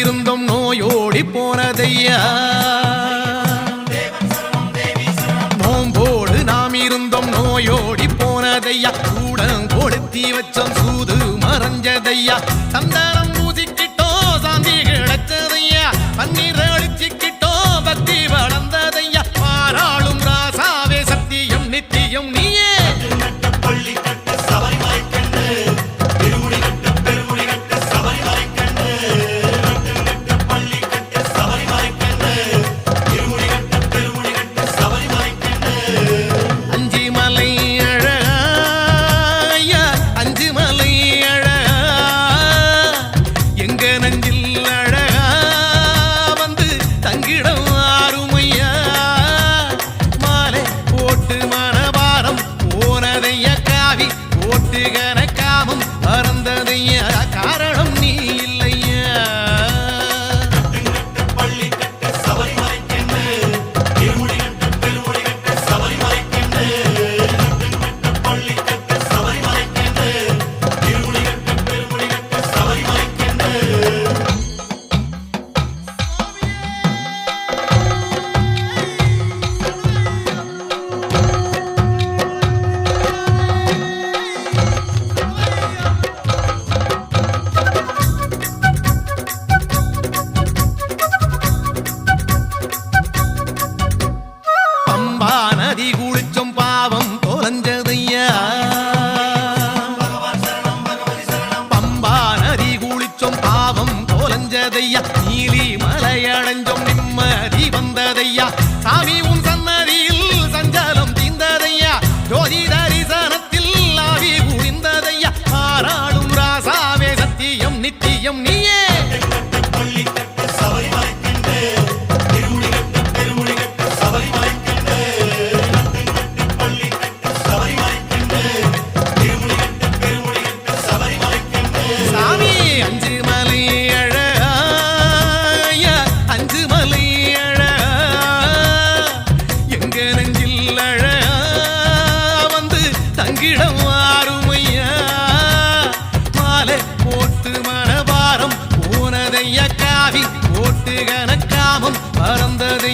இருந்தும் நோயோடி போனதையா? நோம்போடு நாம் இருந்தும் நோயோடி போனதையா? கூட கொடுத்தி வச்சோம் சூது மறைஞ்சதையா? சந்தானம் பூசிக்கிட்டோ சாந்தி கிடைச்சதையா பன்னீர் அழிச்சிக்கிட்டோ பக்தி வளர்ந்ததையா? பாராளும் ராசாவே சத்தியம் நித்தியம் நீயே. பள்ளி தட்டு பறந்தது